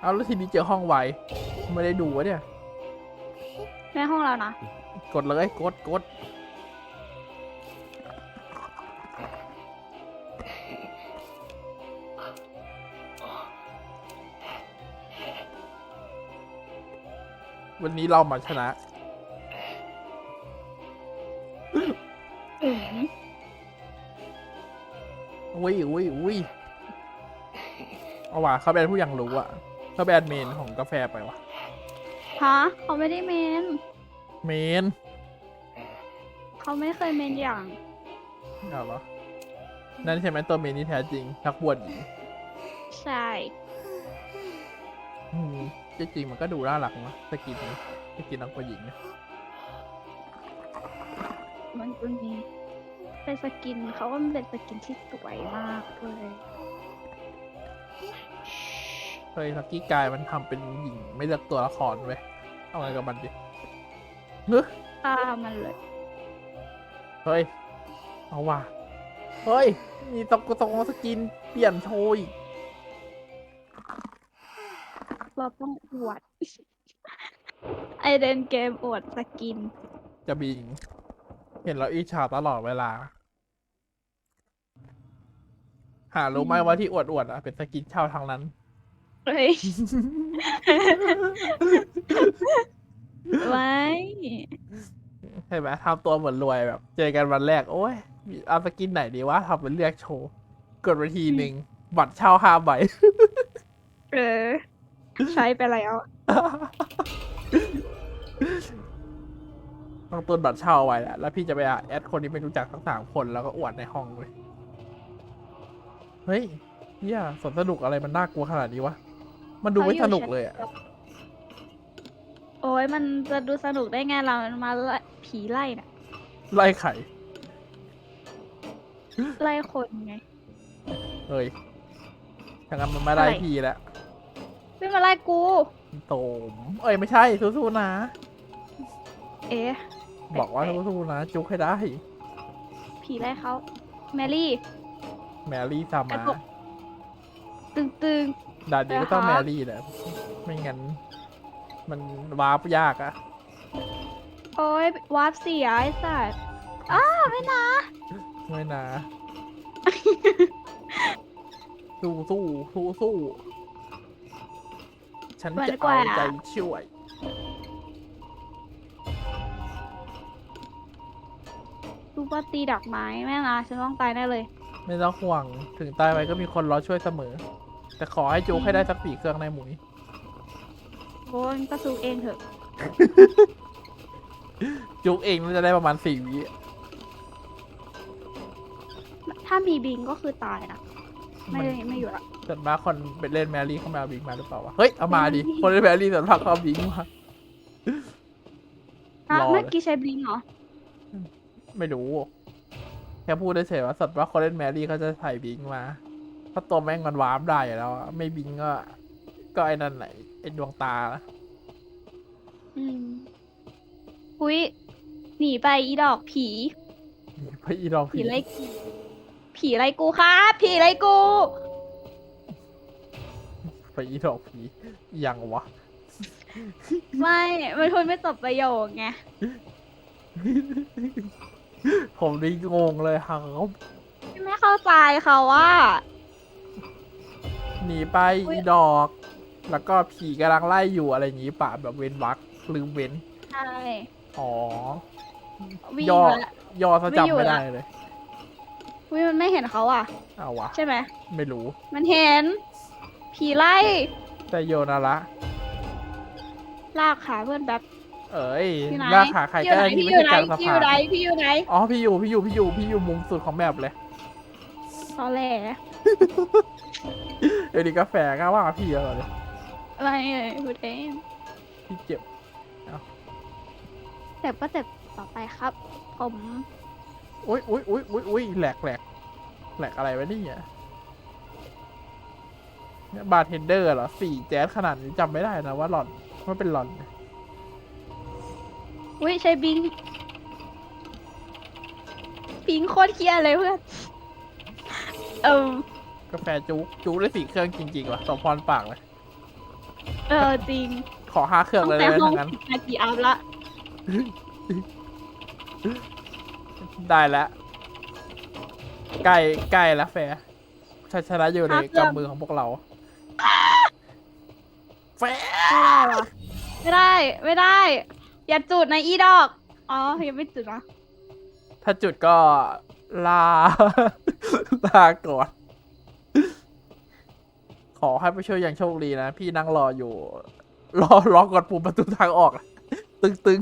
เอาแล้วทีนี้เจอห้องไวไม่ได้ดูวะเนี่ยแม่ห้องเรานะกดเลยกดกดวันนี้เรามาชนะอืมอุ้ยอุ้ยอุ้ยเอาว่ะเขาเป็นผู้อย่างรู้อะ เขาแบนเมนของกาแฟไปวะฮะเขาไม่ได้เมน เมนเขาไม่เคยเมนอย่างเอาเหรอนั่นใช่ไหมตัวเมนที่แท้จริงนักบวชหญิงใช่อืมจริงๆมันก็ดูน่ารักนะสกินนี้สกินนักบวชหญิงเนี่ยมันก็มีเป็นสกินเขาก็เป็นสกินที่สวยมากเลยเฮ้ยลักกี้กายมันทำเป็นหญิงไม่เลือกตัวละครเว้ยเอาไงกับมันดิเฮ้ยฆ่ามันเลย เฮ้ย เอาว่ะ เฮ้ย มีตกตรงสกินเปลี่ยนโชยเราต้องอวด ไอเดนเกมอวดสกิน จะบิง เห็นแล้วอิจฉาตลอดเวลา หารู้ไหมอืมว่าที่อวดอวดๆอะเป็นสกินเช่าทางนั้น เฮ้ยไว้ใช่ไหมทำตัวเหมือนรวยแบบ เจอกันวันแรก โอ้ยเอาสกินไหนดีวะทำเป็นเลือกโชว์กดไปทีหนึ่งบัตรเช่าห้าใบเออ ใช้ไปแล้วต้องตุนบัตรเช่าไว้แหละแล้วพี่จะไปแอดคนที่ไม่รู้จักทั้งสามคนแล้วก็อวดในห้องเลย เฮ้ยเฮียสวนสนุกอะไรมันน่ากลัวขนาดนี้วะ มันดูไม่สนุกเลยอะโอ้ยมันจะดูสนุกได้ไงเรามาไล่ผีไล่น่ะ ไล่ไข่ไล่คนไง เฮ้ยทางนั้นมันไม่ได้อะไร พี่แล้วไม่มาไล่กู โตมเอ้ยไม่ใช่สู้ๆนะ เอ๊ะ บอกว่าแปลกสู้ๆนะ จุกให้ได้ ผีไล่เขาแมรี่ แมรี่ตามกระมาตุก ตึงตึง ด่านนี้ก็ต้องนะแมคะรี่แหละไม่งั้น มันวาร์ปยากอะโอ้ยวาร์ปเสียไอ้สัตว์อ้าไม่นะ ไม่นะสู้สู้สู้สู้ฉันมันจะกว่าเอาใจช่วย รูปว่าตีดอกไม้แม่นะฉันต้องตายแน่เลย ไม่ต้องห่วง ถึงตายไปก็มีคนรอช่วยเสมอ แต่ขอให้จูให้ได้สักสี่เครื่องในหมุยโอ้ยก็สู้เองเถอะ จุกเองน่าจะได้ประมาณสี่วิถ้ามีบิงก็คือตายนะไม่ได้ไม่อยู่ละส่วนมากคนเป็นเล่นแมรี่เขามาเอาบิงมาหรือเปล่าวะเฮ้ยเอามาดิไม่คนเล่นแมรี่ส่วนมากเขาเอาบิงมาฮะรอเลยเมื่อกี้ใช้บิงเหรอ ไม่รู้แค่พูดได้เฉยๆว่าส่วนมากคนเล่นแมรี่เขาจะใส่บิงมาเพ ราะตัวแม่งมันวาร์ปได้อยู่แล้วอะไม่บิงก็ ก็ไอ้นั่นไหนไอ้ดวงตาอืมอุ้ยหนีไปอีดอกผีพระอีดองผีไล่กูผีไล่กูครับผีไล่กูพระอีดอกผีอีหยังวะ ไม่มันพูดไม่จบประโยคไงผมนี่งงเลยครับ ไม่เข้าใจเขาว่า หนีไปอุ๊ย อีดอก แล้วก็ผีกำลังไล่อยู่อะไรอย่างงี้ป่ะแบบเว้นวักลืมเว้น ใช่อ๋อ วิ่งย่อ ละ ย่อซะไม่อยู่จำไม่ละ ได้เลย วิมันไม่เห็นเขาอะ เอาวะ ใช่ไหมไม่รู้ มันเห็น ผีไล่ แต่โยนาระลากขาเพื่อนแบบเอ้ยอยู่ไหนลากขาใครพี่อก็ยู่ไหนได้ที่พี่ไม่อยู่ไหนใช่กลางสะพี่อยู่พานไหนพี่อยู่ไหนอ๋อพี่อยู่พี่อยู่พี่อยู่พี่อยู่มุมสุดของแมปเลยตอแหล เดี๋ยวนี้กาแฟก็ว่าพี่แล้วเลยอะไรเอ่ยพูดเองพี่เจ็บเจ็บก็เจ็บต่อไปครับ ผมอุ้ยอุ้ยอุ้ยอุ้ยอุ้ยแหลกแหลกแหลกอะไรวะเนี่ยเนี่ยบาร์เทนเดอร์เหรอสี่แจ๊สขนาดนี้จำไม่ได้นะว่าหลอนว่าเป็นหลอนอุ้ยใช้บิงบิงโคตรเคียเลยเพื่อน เออกาแฟจุกจุกได้สี่เครื่องจริงๆว่ะสมพรปากเลย เออจริงขอห้าเครื่องตั้งเลยแต่นะห้องทั้งนั้น สิบนาทีอัพละได้แล้วใกล้ใกล้แล้วแฟร์ชัยชนะอยู่ในกำมือของพวกเรา แฟร์ไม่ได้วะไม่ได้ไม่ได้ อย่าจุดในะอีดอก อ๋อยังไม่จุดนะถ้าจุดก็ ลา ลาก่อน ขอให้ไปช่วยอย่างโชคดีนะ พี่นั่งรออยู่ รอรอกดปุ่มประตูทางออก ตึงตึง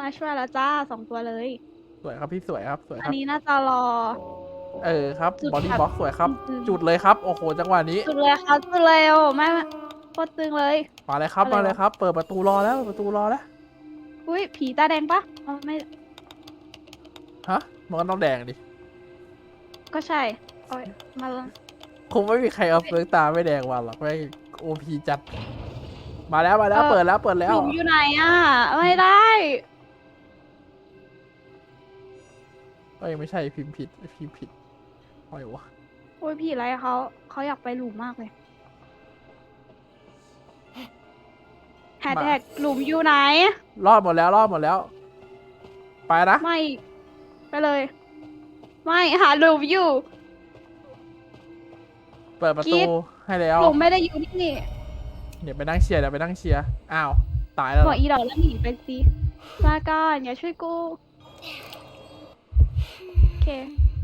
มาช่วยแล้วจ้าสองตัวเลย สวยครับพี่สวยครับ สวยคอันรับ นี้น่าจะรอ เออครับจุดบอดี้แบบบ็อกสวยครับตึงๆจุดเลยครับโอ้โหจังหวะนี้ จุดเลยครับจุดเลยโอ้ไม่ไม่โคตรตึงเลย มาเลยครับ อะไรมาวะเลยครับ เปิดประตูรอแล้วเปิดประตูรอแล้ว อุ้ยผีตาแดงปะอ๋อไม่ฮะมันก็ต้องแดงดิ ก็ใช่เอาไว้มาเลยคงไม่มีใครเอาเปลือกตาไม่แดงมาหรอกไม่โอพีจัด มาแล้วมาแล้วเปิดแล้วเปิดแล้ว หลุมอยู่ไหนอะ ไม่ได้เอ้ยไม่ใช่พิมพ์ผิดพิมพ์ผิดอะไรวะโอ้ยผีอะไรเขาเขาอยากไปหลุมมากเลย แฮชแท็กหลุมอยู่ไหน รอดหมดแล้วรอดหมดแล้ว ไปนะไม่ ไปเลย ไม่หาหลุมอยู่ เปิดประกรี๊ตูดให้แล้วหลุมไม่ได้อยู่ที่นี่เดี๋ยวไปนั่งเชียร์เดี๋ยวไปนั่งเชียร์อ้าวตายแล้วบเหรออกอีดอกแล้วหนีไปสิลาก่อนอย่าช่วยกูโอเค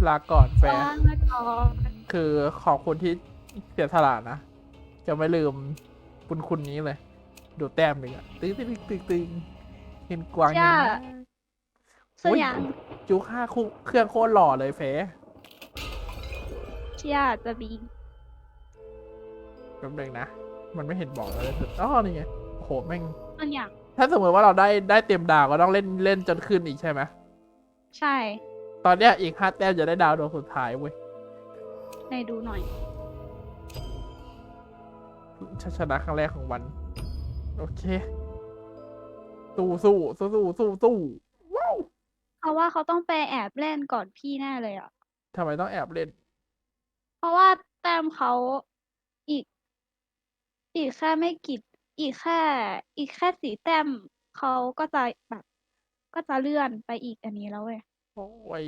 ลาก่อนแฟนลาก่อนคือขอบคุณที่เสียสละนะจะไม่ลืมบุญคุณนี้เลย ดูแต้มหนึ่งอะตึงตึงตึงตึงเห็นกวางอย่างนี้เสียงจูค่าคู่เครื่องโคตรหล่อเลยเฟเชียจะบีแป๊บนึงนะ มันไม่เห็นบอกเลยสุดอ๋อนี่ไงโอ้โหแม่งมันอยากถ้าสมมติว่าเราได้ได้เต็มดาวก็ต้องเล่นเล่นจนขึ้นอีกใช่ไหมใช่ ตอนเนี้ยอีกห้าแต้มจะได้ดาวดวงสุดท้ายเว้ยในดูหน่อยชชนะครั้งแรกของวัน โอเค สู้สู้สู้สู้สู้สู้ว้าวเพราะว่าเขาต้องไปแอบเล่นก่อนพี่แน่เลยอะ ทำไมต้องแอบเล่น เพราะว่าแต้มเขาอีก อีกแค่ไม่กี่อีกแค่ อีกแค่สี่แต้มเขาก็จะแบบ ก็จะเลื่อนไปอีกอันนี้แล้วเว้ย โอ้ย